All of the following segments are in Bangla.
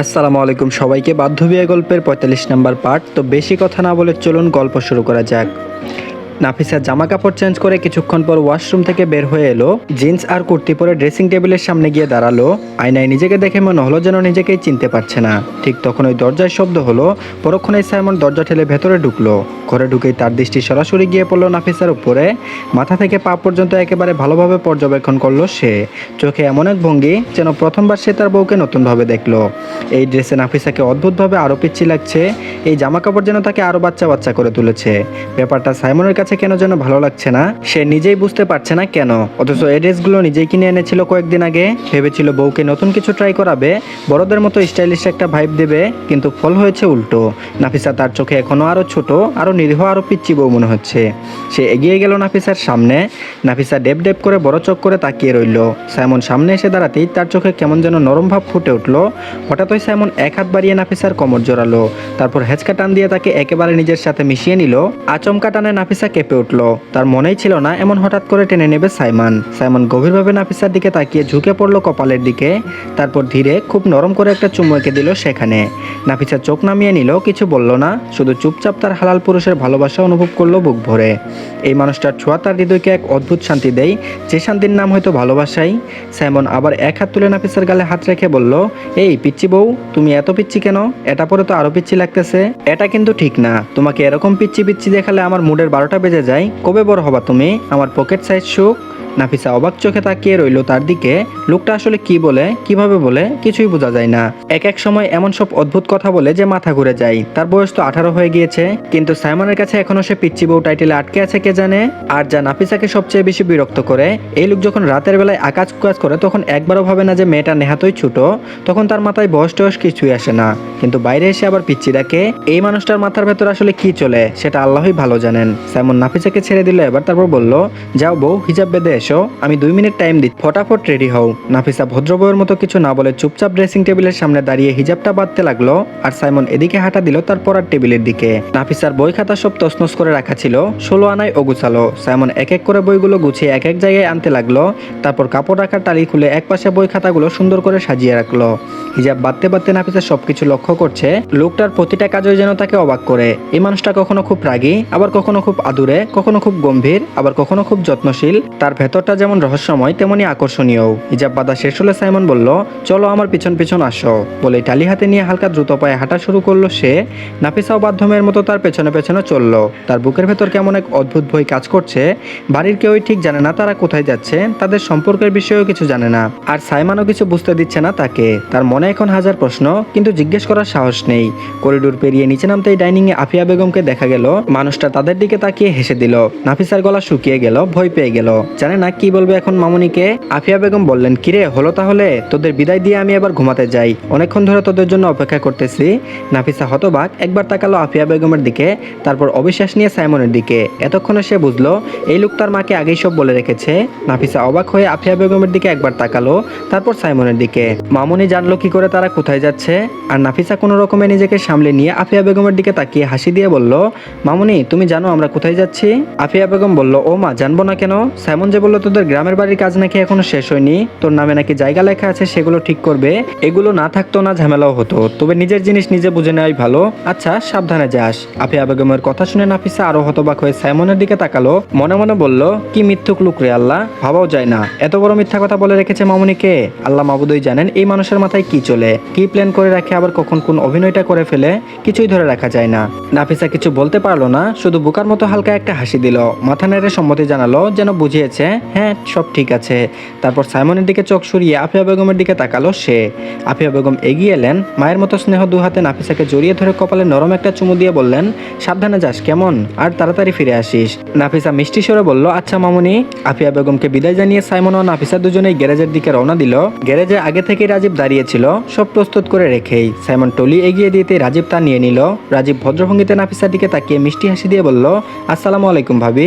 আসসালামু আলাইকুম সবাইকে বাধ্য বিয়ে গল্পের পঁয়তাল্লিশ নম্বর পার্ট তো বেশি কথা না বলে চলুন গল্প শুরু করা যাক। নাফিসা জামা কাপড় চেঞ্জ করে কিছুক্ষণ পর ওয়াশরুম থেকে বের হয়ে এলো, জিন্স আর কুর্তি পরে ড্রেসিং টেবিলের সামনে গিয়ে দাঁড়াল। আয়নায় নিজেকে দেখে মনে হলো যেন নিজেকেই চিনতে পারছে না। ঠিক তখন ওই দরজায় শব্দ হলো পরক্ষণে সাইমন দরজা ঠেলে ভেতরে ঢুকলো। ঘরে ঢুকেই তার দৃষ্টি সরাসরি গিয়ে পড়ল নাফিসার উপরে। মাথা থেকে পা পর্যন্ত একেবারে ভালোভাবে পর্যবেক্ষণ করল সে। চোখে এমন এক ভঙ্গি যেন প্রথমবার সে তার বউকে নতুনভাবে দেখল। এই ড্রেসে নাফিসাকে অদ্ভুতভাবে আরও পিচ্ছি লাগছে। এই জামা কাপড় যেন তাকে আরও বাচ্চা বাচ্চা করে তুলেছে। ব্যাপারটা সাইমনের কাছে কেন যেন ভালো লাগছে না? সে নিজেই বুঝতে পারছে না কেন। অথচ এই ড্রেসগুলো নিজেই কিনে এনেছিল কয়েকদিন আগে। ভেবেছিল বউকে নতুন কিছু ট্রাই করাবে। বড়দের মতো স্টাইলিশ একটা ভাইব দেবে, কিন্তু ফল হয়েছে উল্টো। নাফিসা তার চোখে এখনও আরও ছোট আরও নিরীহ আরও পিচ্ছি বউ মনে হচ্ছে। সে এগিয়ে গেল নাফিসার সামনে। নাফিসা ডেপ ডেপ করে বড় চোখ করে তাকিয়ে রইল। সাইমন সামনে এসে দাঁড়াতেই তার চোখে কেমন যেন নরম ভাব ফুটে উঠল। হঠাৎই সাইমন এক হাত বাড়িয়ে নাফিসার কোমর জোরালো। তারপর হেঁচকা টান দিয়ে তাকে একেবারে নিজের সাথে মিশিয়ে নিল। আচমকা টানে নাফিসা কেঁপে উঠল। তার মনেই ছিল না এমন হঠাৎ করে টেনে নেবে সাইমন। সাইমন গভীরভাবে নাফিসার দিকে তাকিয়ে ঝুঁকে পড়ল কপালের দিকে। তারপর ধীরে খুব নরম করে একটা চুমু এঁকে দিল সেখানে। নাফিসা চোখ নামিয়ে নিল, কিছু বলল না, শুধু চুপচাপ তার হালাল পুরুষের ভালোবাসা অনুভব করল বুক ভরে। এই মানুষটার ছোঁয়া তার হৃদয়কে এক অদ্ভুত শান্তি দেয়, যে শান্তির নাম হয়তো ভালোবাসাই। সাইমন আবার এক হাত তুলে নাফিসার গালে হাত রেখে বলল, এই পিচ্ছি বউ, তুমি এত পিচ্ছি কেন? এটা পরে তো আরও পিচ্ছি লাগতেছে। এটা কিন্তু ঠিক না। তোমাকে এরকম পিচ্ছি পিচ্ছি দেখালে আমার মুডের বারোটা বেজে যায়। কবে বড় হবা তুমি? আমার পকেট সাইজ সুখ। নাফিসা অবাক চোখে তাকিয়ে রইল তার দিকে। লোকটা আসলে কি বলে, কীভাবে বলে, কিছুই বোঝা যায় না। এক এক সময় এমন সব অদ্ভুত কথা বলে যে মাথা ঘুরে যায়। তার বয়স তো আঠারো হয়ে গিয়েছে, কিন্তু সাইমনের কাছে এখনও সে পিচ্ছি বউ টাইটেলে আটকে আছে কে জানে? আর যা নাফিসাকে সবচেয়ে বেশি বিরক্ত করে, এই লোক যখন রাতের বেলায় আকাশ কুকাজ করে, তখন একবারও ভাবে না যে মেয়েটা নেহাতই ছোট। তখন তার মাথায় বয়স টয়স কিছুই আসে না। কিন্তু বাইরে এসে আবার পিচ্ছি ডাকে, এই মানুষটার মাথার ভেতর আসলে কি চলে? সেটা আল্লাহই ভালো জানেন। সাইমন নাফিসাকে ছেড়ে দিল এবার, তারপর বলল, যাও বউ, হিজাব বেঁধে এসো আমি দুই মিনিট টাইম দিই। ফটাফট রেডি হও। নাফিসা ভদ্র বউয়ের মতো কিছু না বলে চুপচাপ ড্রেসিং টেবিলের সামনে দাঁড়িয়ে হিজাবটা বাঁধতে লাগল আর সাইমন এদিকে হাঁটা দিল তার পড়ার টেবিলের দিকে। নাফিসার বই খাতা সব তছনছ করে রাখা ছিল, ষোলো আনায় অগুছালো। সাইমন এক এক করে বইগুলো গুছিয়ে এক এক জায়গায় আনতে লাগল, তারপর কাপড় রাখার টালি খুলে এক পাশে বই খাতাগুলো সুন্দর করে সাজিয়ে রাখল। হিজাব বাঁধতে বাঁধতে নাফিসা সবকিছু লক্ষ্য করছে, লোকটার প্রতিটা কাজই যেন তাকে অবাক করে। এই মানুষটা কখনো খুব রাগী, আবার কখনো খুব আদুরে, কখনো খুব গম্ভীর, আবার কখনো খুব যত্নশীল। তার ভেতরটা যেমন রহস্যময়, তেমনি আকর্ষণীয় হিজাব বাঁধা শেষ হলে সাইমন বলল, চলো আমার পিছন পিছন আসো। বলে টালি হাতে নিয়ে হালকা দ্রুত পায়ে হাঁটা শুরু করল সে। নাফিসাও বাধ্যমের মতো তার পেছনে পেছনে চলল। তার বুকের ভেতর কেমন এক অদ্ভুত ভয় কাজ করছে। বাড়ির কেউই ঠিক জানে না তারা কোথায় যাচ্ছে, তাদের সম্পর্কের বিষয়েও কিছু জানে না। আর সাইমানও কিছু বুঝতে দিচ্ছে না তাকে। তার মনে এখন হাজার প্রশ্ন, কিন্তু জিজ্ঞেস করার সাহস নেই। করিডোর পেরিয়ে নিচে নামতেই ডাইনিং এ আফিয়া বেগমকে দেখা গেল। মানুষটা তাদের দিকে তাকিয়ে হেসে দিল। নাফিসার গলা শুকিয়ে গেল, ভয় পেয়ে গেল। জানে না কি বলবে এখন মামুনিকে? আফিয়া বেগম বললেন, কিরে, হলো তাহলে? তোদের বিদায় দিয়ে আমি এবার ঘুমাতে যাই। অনেকক্ষণ ধরে তোদের জন্য অপেক্ষা করতেছি। নাফিসা হতবাক একবার তাকালো আফিয়া বেগমের দিকে, তারপর অবিশ্বাস নিয়ে সাইমনের দিকে। এতক্ষণে সে বুঝলো, এই লোক তার মাকে আগেই সব বলে রেখেছে। নাফিসা অবাক হয়ে আফিয়া বেগমের দিকে একবার তাকালো, তারপর সাইমনের দিকে। মামুনি জানলো কি করে তারা কোথায় যাচ্ছে। আর নাফিসা কোনো রকমে নিজেকে সামলে নিয়ে আফিয়া বেগমের দিকে তাকিয়ে হাসি দিয়ে বলল, মামুনি, তুমি জানো আমরা কোথায় যাচ্ছি? আফিয়া বেগম বলল, ও মা, জানব না কেন? সাইমন যে বলল তোদের গ্রামের বাড়ির কাজ নাকি এখনও শেষ হয়নি? তোর নামে নাকি জায়গা লেখা আছে, সেগুলো ঠিক করবে। এগুলো না থাকতো না ঝামেলাও হতো। তবে নিজের জিনিস নিজে বুঝে নেওয়াই ভালো। আচ্ছা সাবধানে যাস। আফিয়া বেগমের কথা শুনে নাফিসা আরও হতবাক হয়ে সাইমনের দিকে তাকালো। মনে মনে বলল, কি মিথ্যুক লুক রে আল্লাহ, ভাবাও যায় না। এত বড় মিথ্যা কথা বলে রেখেছে মামুনিকে আল্লাহ মাবুদই জানেন, এই মানুষের মাথায় কি চলে? কি প্ল্যান করে রাখে আবার কখন কোন অভিনয়টা করে ফেলে, কিছুই ধরে রাখা যায় না। নাফিসা কিছু বলতে পারল না, শুধু বুকার মতো হালকা একটা হাসি দিল। মাথা নেড়ে সম্মতি জানালো, যেন বুঝিয়েছে হ্যাঁ সব ঠিক আছে। তারপর সাইমনের দিকে চোখ সরিয়ে আফিয়া বেগমের দিকে তাকালো সে। আফিয়া বেগম এগিয়ে এলেন, মায়ের মতো স্নেহ দু হাতে নাফিসাকে জড়িয়ে ধরে কপালে নরম একটা চুমু দিয়ে বললেন, সাবধানে যাস, কেমন? আর তাড়াতাড়ি ফিরে আসিস। নাফিসা মিষ্টি সরে বলল আচ্ছা মামুনি। আফিয়া বেগমকে বিদায় জানিয়ে সাইমন ও নাফিসা দুজনেই গ্যারেজের দিকে রওনা দিল। গ্যারেজে আগে থেকেই রাজীব দাঁড়িয়েছিল সব প্রস্তুত করে রেখেই। সাইমন টলি এগিয়ে দিতে রাজীব তা নিয়ে নিল। রাজীব ভদ্রভঙ্গিতে নাফিসার দিকে তাকিয়ে মিষ্টি হাসি দিয়ে বলল, আসসালামু আলাইকুম ভাবি।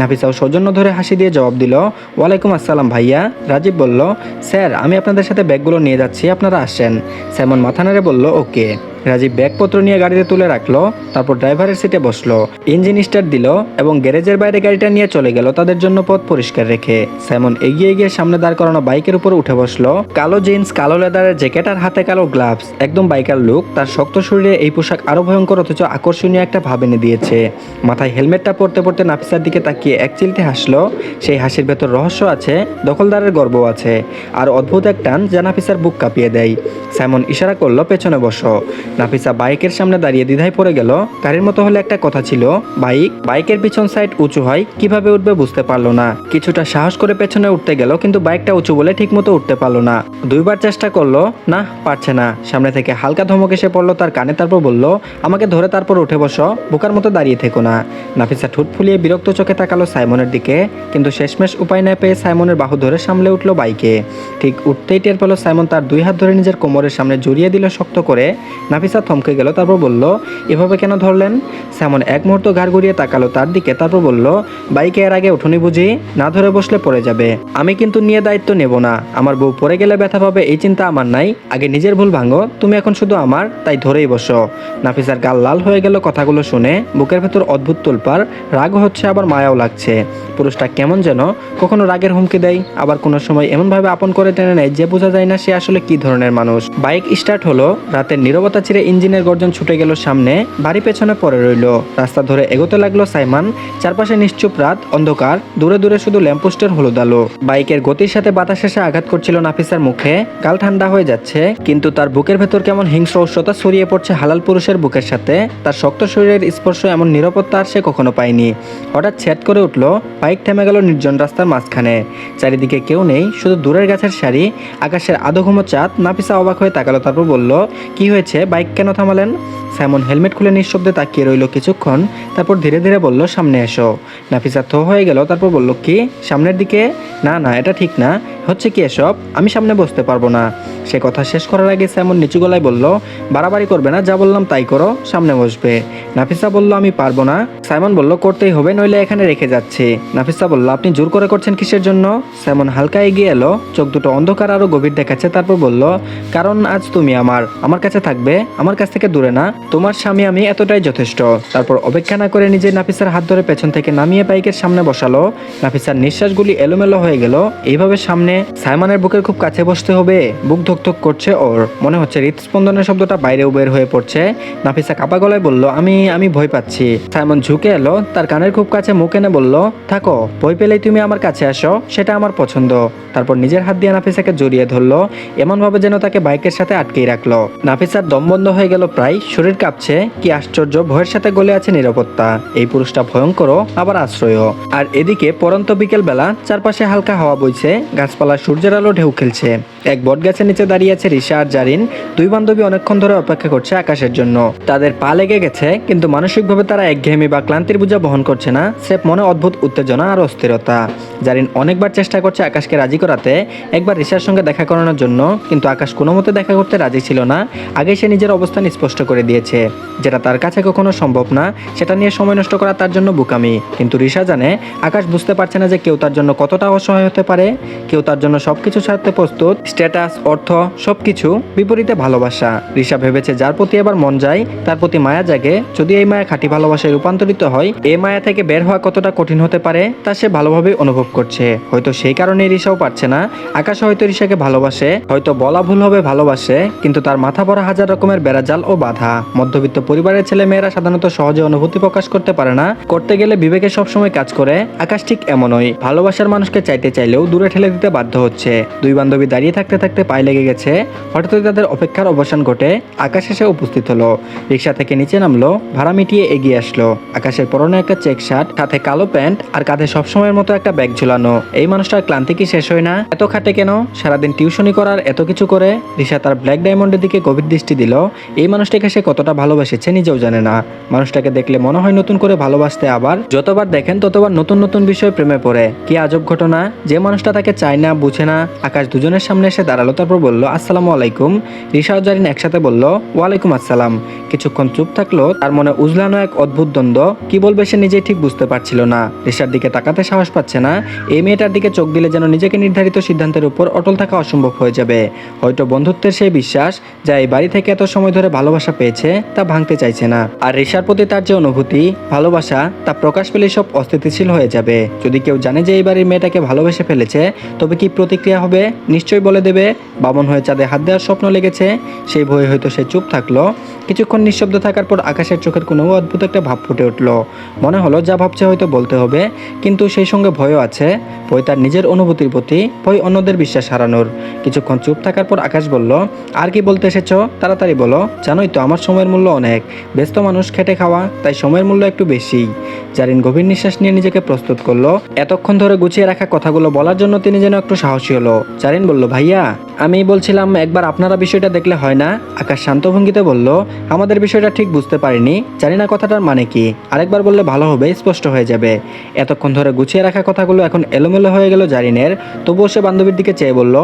নাফিসাও সৌজন্য ধরে হাসি দিয়ে জবাব দিল ওয়ালাইকুম আসসালাম ভাইয়া। রাজীব বলল, স্যার, আমি আপনাদের সাথে ব্যাগগুলো নিয়ে যাচ্ছি, আপনারা আসেন। সাইমন মাথা বলল, ওকে। রাজীব ব্যাগপত্র নিয়ে গাড়িতে তুলে রাখল, তারপর ড্রাইভারের সিটে বসল। ইঞ্জিন স্টার্ট দিল এবং গ্যারেজের বাইরে গাড়িটা নিয়ে চলে গেল তাদের জন্য পথ পরিষ্কার রেখে। সাইমন এগিয়ে গিয়ে সামনে দাঁড় করানো বাইকের উপর উঠে বসল। কালো জিন্স কালো লেদারের জ্যাকেট আর হাতে কালো গ্লাভস একদম বাইকার লুক তার শক্ত শরীরে এই পোশাক আরও ভয়ঙ্কর, অথচ আকর্ষণীয় একটা ভাব এনে দিয়েছে। মাথায় হেলমেটটা পরতে পরতে নাফিসার দিকে তাকিয়ে এক চিলতে হাসলো। সেই হাসির ভেতর রহস্য আছে, দখলদারের গর্ব আছে। আর অদ্ভুত এক টান যা নাফিসার বুক কাঁপিয়ে দেয়। সাইমন ইশারা করল, পেছনে বসো। নাফিসা বাইকের সামনে দাঁড়িয়ে দ্বিধায় পড়ে গেল। গাড়ির মতো হলে একটা কথা ছিল, বাইক, বাইকের পিছন সাইড উঁচু হয়, কীভাবে উঠবে বুঝতে পারল না। কিছুটা সাহস করে পেছনে উঠতে গেল, কিন্তু বাইকটা উঁচু বলে ঠিক মতো উঠতে পারল না। দুইবার চেষ্টা করল, না, পারছে না। সামনে থেকে হালকা ধমক এসে পড়ল তার কানে, তারপর বলল, আমাকে ধরে তারপর উঠে বসো, বোকার মতো দাঁড়িয়ে থেকো না। নাফিসা ঠোঁট ফুলিয়ে বিরক্ত চোখে তাকালো সাইমনের দিকে, কিন্তু শেষমেশ উপায় না পেয়ে সাইমনের বাহু ধরে সামলে উঠল বাইকে। ঠিক উঠতেই টের পেল সাইমন তার দুই হাত ধরে নিজের কোমরের সামনে জড়িয়ে দিল শক্ত করে। নাফিসা থমকে গেল, তারপর বলল, এভাবে কেন ধরলেন? সাইমন এক মুহূর্ত ঘাড় ঘুরিয়ে তাকালো তার দিকে, তারপর বলল, বাইকে এর আগে উঠুনি বুঝি, না ধরে বসলে পড়ে যাবে। আমি কিন্তু নিয়ে দায়িত্ব নেব না। আমার বউ পড়ে গেলে ব্যথা পাবে, এই চিন্তা আমার নাই। আগে নিজের ভুল ভাঙো, তুমি এখন শুধু আমার, তাই ধরেই বসো। নাফিসার গাল লাল হয়ে গেল কথাগুলো শুনে, বুকের ভেতর অদ্ভুত তোলপার রাগ হচ্ছে, আবার মায়াও লাগছে। পুরুষটা কেমন যেন, কখনো রাগের হুমকি দেয়, আবার কোনো সময় এমনভাবে আপন করে টেনে নেয় যে বোঝা যায় না সে আসলে কি ধরনের মানুষ। বাইক স্টার্ট হলো, রাতের নীরবতা ছিঁড়ে ইঞ্জিনের গর্জন ছুটে গেল সামনে, বাড়ি পেছনে পড়ে রইল। রাস্তা ধরে এগোতে লাগল সাইমান। চারপাশে নিশ্চুপ রাত, অন্ধকার। দূরে দূরে শুধু ল্যাম্পোস্টের হলুদ আলো। বাইকের গতির সাথে বাতাস এসে আঘাত করছিল নাফিসার মুখে। গাল ঠান্ডা হয়ে যাচ্ছে, কিন্তু তার বুকের ভেতর কেমন হিংস্র উষ্ণতা ছড়িয়ে পড়ছে হালাল পুরুষের বুকের সাথে। তার শক্ত শরীরের স্পর্শ এমন নিরাপত্তা আর সে কখনো পায়নি। হঠাৎ ছ্যাট করে উঠল, বাইক থেমে গেল নির্জন রাস্তার মাঝখানে। চারিদিকে কেউ নেই, শুধু দূরের গাছের সারি। আকাশের আধো ঘুমো চাঁদ, নাফিসা অবাক হয়ে তাকালো, তারপর বলল, কি হয়েছে? বাইক কেন থামালেন? সাইমন হেলমেট খুলে নিঃশব্দে তাকিয়ে রইল কিছুক্ষণ, তারপর ধীরে ধীরে বলল, সামনে এসো। নাফিসা থো হয়ে গেল, তারপর বলল, কি? সামনের দিকে? না না, এটা ঠিক না। হচ্ছে কি এসব? আমি সামনে বসতে পারব না। সে কথা শেষ করার আগে সাইমন নিচু গলায় বলল, বাড়াবাড়ি করবে না, যা বললাম তাই করো, সামনে বসবে। নাফিসা বলল, আমি পারব না। সাইমন বলল, করতেই হবে, নইলে এখানে রেখে যাচ্ছে। নাফিসা বলল, আপনি জোর করে করছেন কিসের জন্য? সাইমন হালকা এগিয়ে এলো, চোখ দুটো অন্ধকার আরও গভীর দেখাচ্ছে, তারপর বলল, কারণ আজ তুমি আমার আমার কাছে থাকবে। আমার কাছ থেকে দূরে না। তোমার স্বামী আমি এতটাই যথেষ্ট। তারপর অপেক্ষা না করে নিজে নাফিসার হাত ধরে পেছন থেকে নামিয়ে বাইকের সামনে বসালো। নাফিসার নিঃশ্বাসগুলি এলোমেলো হয়ে গেল। এইভাবে সামনে সাইমনের বুকের খুব কাছে বসতে হবে। বুক ধকধক করছে ওর। মনে হচ্ছে হৃদস্পন্দনের শব্দটা বাইরেও বের হয়ে পড়ছে। নাফিসা কাপা গলায় বলল, আমি আমি ভয় পাচ্ছি। সাইমন ঝুঁকে এলো। তার কানের খুব কাছে মুখ এনে বলল, থাকো, ভয় পেলেই তুমি আমার কাছে আসো। সেটা আমার পছন্দ। তারপর নিজের হাত দিয়ে নাফিসাকে জড়িয়ে ধরলো। এমনভাবে যেন তাকে বাইকের সাথে আটকেই রাখল। নাফিসার দম বন্ধ হয়ে গেল প্রায়, শরীর কাঁপছে, কি আশ্চর্য, ভয়ের সাথে গলে আছে নিরাপত্তা। এই পুরুষটা ভয়ঙ্কর আবার আশ্রয় আর এদিকে পরন্ত বিকেল বেলা চারপাশে হালকা হাওয়া বইছে, গাছপালা সূর্যের আলো ঢেউ খেলছে। এক বট গাছের নিচে দাঁড়িয়ে আছে রিসা আর জারিন। দুই বান্ধবী অনেকক্ষণ ধরে অপেক্ষা করছে আকাশের জন্য। তাদের পা লেগে গেছে, কিন্তু মানসিকভাবে তারা একঘেয়েমি বা ক্লান্তির বোঝা বহন করছে না। স্রেফ মনে অদ্ভুত উত্তেজনা আর অস্থিরতা। জারিন অনেকবার চেষ্টা করছে আকাশকে রাজি করাতে। একবার রিসার সঙ্গে দেখা করানোর জন্য, কিন্তু আকাশ কোনো মতে দেখা করতে রাজি ছিল না। আগে সে নিজের অবস্থান স্পষ্ট করে দিয়েছে। যেটা তার কাছে কখনো সম্ভব না, সেটা নিয়ে সময় নষ্ট করা তার জন্য বুকামি। কিন্তু রিসা জানে, আকাশ বুঝতে পারছে না যে কেউ তার জন্য কতটা অসহায় হতে পারে। কেউ তার জন্য সবকিছু ছাড়তে প্রস্তুত, স্ট্যাটাস, অর্থ, সবকিছু বিপরীতে ভালোবাসা। রিসা ভেবেছে যার প্রতি এবার মন যায়, তার প্রতি মায়া জাগে। যদি এই মায়া খাঁটি ভালোবাসায় রূপান্তরিত হয়, এই মায়া থেকে বের হওয়া কতটা কঠিন হতে পারে, তা সে ভালোভাবে অনুভব করছে। হয়তো সেই কারণে রিসাও পারছে না। আকাশ হয়তো রিসাকে ভালোবাসে, হয়তো বলা ভুল হবে ভালোবাসে, কিন্তু তার মাথা ভরা হাজার রকমের বেড়াজাল ও বাধা। মধ্যবিত্ত পরিবারের ছেলে মেয়েরা সাধারণত সহজে অনুভূতি প্রকাশ করতে পারে না। করতে গেলে বিবেকে সবসময় কাজ করে, আকাশ ঠিক এমনই। ভালোবাসার মানুষকে চাইতে চাইলেও দূরে ঠেলে দিতে বাধ্য হচ্ছে। দুই বান্ধবী দাঁড়িয়ে থাকতে থাকতে পায়ে লেগে গেছে। হঠাৎই তাদের অপেক্ষার অবসান ঘটে। আকাশ এসে উপস্থিত হলো। রিক্সা থেকে নিচে নামলো, ভাড়া মিটিয়ে এগিয়ে আসলো। আকাশের পরনে একটা চেক শার্ট, সাথে কালো প্যান্ট আর কাঁধে সবসময়ের মতো একটা ব্যাগ ঝুলানো। এই মানুষটার ক্লান্তি কি শেষ হয় না? এত খাটে কেন? সারাদিন টিউশনি করার এত কিছু করে? রিসা তার ব্ল্যাক ডায়মন্ডের দিকে গভীর দৃষ্টি দিল। এই মানুষটাকে সে কতটা ভালোবাসেছে নিজেও জানে না। মানুষটাকে দেখলে মনে হয় নতুন করে ভালোবাসতে আবার যতবার দেখেন ততবার নতুন নতুন বিষয় প্রেমে পড়ে। কি আজব ঘটনা? যে মানুষটা তাকে চায় না, বুঝে না, আকাশ দুজনের সামনে এসে দাঁড়াল, তারপর বলল, আসসালামু আলাইকুম। রিসা জারিন একসাথে বলল, ওয়ালাইকুম আসসালাম। কিছুক্ষণ চুপ থাকল, তার মনে উজলানো এক অদ্ভুত দ্বন্দ্ব। কি বলবে সে নিজেই ঠিক বুঝতে পারছিল না। রিসার দিকে তাকাতে সাহস পাচ্ছে না। এই মেয়েটার দিকে চোখ দিলে যেন নিজেকে নির্ধারিত সিদ্ধান্তের উপর অটল থাকা অসম্ভব হয়ে যাবে। হয়তো বন্ধুত্বের সেই বিশ্বাস, যা এই বাড়ি থেকে এত সময় ধরে ভালোবাসা পেয়েছে, তা ভাঙতে চাইছে না। আর রেশার প্রতি তার যে অনুভূতি, ভালোবাসা, তা প্রকাশ পেলে সব অস্থিতিশীল হয়ে যাবে। যদি কেউ জানে যে এই বাড়ির মেয়েটাকে ভালোবেসে ফেলেছে, তবে কি প্রতিক্রিয়া হবে? নিশ্চয়ই বলে দেবে। বামন হয়ে চাঁদে হাত দেওয়ার স্বপ্ন লেগেছে। সেই ভয়ে হয়তো সে চুপ থাকল। কিছুক্ষণ নিঃশব্দ থাকার পর আকাশের চোখের কোনো অদ্ভুত একটা ভাব ফুটে উঠল। মনে হলো, যা ভাবছে হয়তো বলতে হবে, কিন্তু সেই সঙ্গে ভয়ও আছে। ভয় তার নিজের অনুভূতির প্রতি, ভয় অন্যদের বিশ্বাস হারানোর। কিছুক্ষণ চুপ থাকার পর আকাশ বলল, আর কি বলতে এসেছ? তাড়াতাড়ি বলো। জানোই তো আমার সময়ের মূল্য অনেক। ব্যস্ত মানুষ খেটে খাওয়া, তাই সময়ের মূল্য একটু বেশি। জারিন গভীর নিঃশ্বাস নিয়ে নিজেকে প্রস্তুত করল। এতক্ষণ ধরে গুছিয়ে রাখা কথাগুলো বলার জন্য তিনি যেন একটু সাহসী হলো। জারিন বলল, ভাইয়া আমি বলছিলাম, একবার আপনারা বিষয়টা দেখলে হয় না? আকাশ শান্ত ভঙ্গিতে বলল, আমাদের বিষয়টা ঠিক বুঝতে পারিনি। জানি না কথাটার মানে কি। আরেকবার বললে ভালো হবে, স্পষ্ট হয়ে যাবে। এতক্ষণ ধরে গুছিয়ে রাখা কথাগুলো এখন এলোমেলো হয়ে গেল জারিনের। তবুও সে বান্ধবীর দিকে চেয়ে বলল,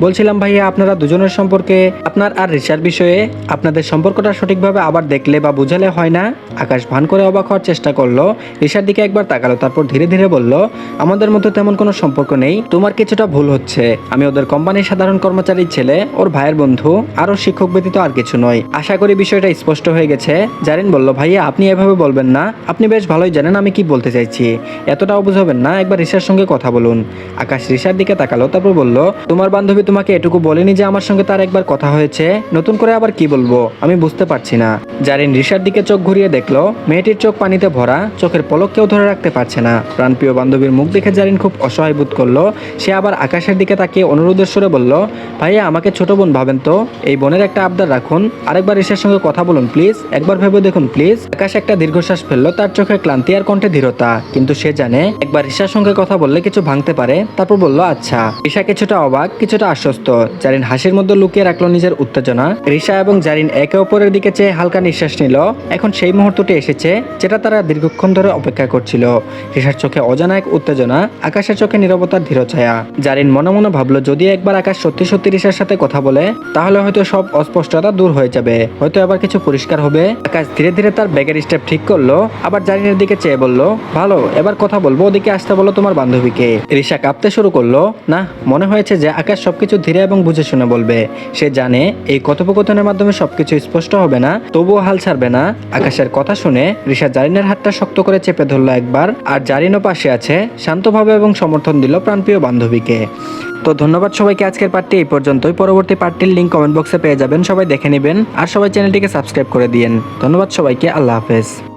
বলছিলাম ভাইয়া, আপনারা দুজনের সম্পর্কে, আপনার আর রিসার বিষয়ে, আপনাদের সম্পর্কটা সঠিকভাবে আবার দেখলে বা বুঝালে হয় না? আকাশ ভান করে অবাক হওয়ার চেষ্টা করল। রিসার দিকে একবার তাকালো, তারপর ধীরে ধীরে বলল, আমাদের মধ্যে তেমন কোনো সম্পর্ক নেই। তোমার কিছুটা ভুল হচ্ছে। আমি ওদের কোম্পানির সাধারণ কর্মচারীর ছেলে, ওর ভাইয়ের বন্ধু, আরও শিক্ষক ব্যতীত আর কিছু নয়। আশা করি বিষয়টা স্পষ্ট হয়ে গেছে। জারিন বলল, ভাইয়া, আপনি এভাবে বলবেন না। আপনি বেশ ভালোই জানেন আমি কি বলতে চাইছি। এতটাও বুঝাবেন না, একবার রিসার সঙ্গে কথা বলুন। আকাশ রিসার দিকে তাকালো, তারপর বলল, তোমার বান্ধবী তোমাকে এটুকু বলেনি যে আমার সঙ্গে তার একবার কথা হয়েছে। নতুন করে আবার কি বলব? আমি বুঝতে পারছি না। জারিন রিসার দিকে চোখ ঘুরিয়ে দেখল, মেয়েটির চোখ পানিতে ভরা, চোখের পলক কেউ ধরে রাখতে পারছে না। প্রাণপ্রিয় বান্ধবীর মুখ দেখে জারিন খুব অসহায় বোধ করল। সে আবার আকাশের দিকে তাকিয়ে অনুরোধের সুরে বলল ভাইয়া, আমাকে ছোট বোন ভাবেন তো। এই বোনের একটা আবদার রাখুন। আরেকবার রিসার সঙ্গে কথা বলুন, প্লিজ। একবার ভেবে দেখুন, প্লিজ। আকাশ একটা দীর্ঘশ্বাস ফেলল, তার চোখে ক্লান্তি আর কণ্ঠে ধীরতা। কিন্তু সে জানে, একবার রিসার সঙ্গে কথা বললে কিছু ভাঙতে পারে। তারপর বলল আচ্ছা। রিসা কিছুটা অবাক, কিছুটা আশ্বস্ত। জারিন হাসির মধ্যে লুকিয়ে রাখল নিজের উত্তেজনা। ঋষা এবং জারিন একে অপরের দিকে চেয়ে হালকা নিঃশ্বাস নিল। এখন সেই মুহূর্তটি এসেছে, যেটা তারা দীর্ঘক্ষণ ধরে অপেক্ষা করছিল। রিসার চোখে অজানা এক উত্তেজনা, আকাশের চোখে নীরবতার ধীর ছায়া জারিন মনে মনে ভাবলো যদি একবার আকাশ সত্যি সত্যি রিসার সাথে কথা বলে, তাহলে হয়তো সব অস্পষ্টতা দূর হয়ে যাবে। হয়তো আবার কিছু পরিষ্কার হবে। আকাশ ধীরে ধীরে তার ব্যাগের স্টেপ ঠিক করল, আবার জারিনের দিকে চেয়ে বলল, ভালো, এবার কথা বলব, ওদিকে আসতে বলো তোমার বান্ধবীকে। রিসা কাঁপতে শুরু করল, না, মনে হয়েছে যে আকাশ সবকিছু ধীরে এবং বুঝে শুনে বলবে। সে জানে এই কথোপকথনের মাধ্যমে সবকিছু স্পষ্ট হবে না, তবুও হাল ছাড়বে না। আকাশের কথা শুনে রিসা জারিনের হাতটা শক্ত করে চেপে ধরলো একবার, আর জারিনও পাশে আছে, শান্তভাবে এবং সমর্থন দিল প্রাণপ্রিয় বান্ধবীকে। তো ধন্যবাদ সবাইকে আজকের পার্টটি এই পর্যন্তই। পরবর্তী পার্টটির লিঙ্ক কমেন্ট বক্সে পেয়ে যাবেন। সবাই দেখে নেবেন। আর সবাই চ্যানেলটিকে সাবস্ক্রাইব করে দিয়েন। ধন্যবাদ সবাইকে। আল্লাহ হাফেজ।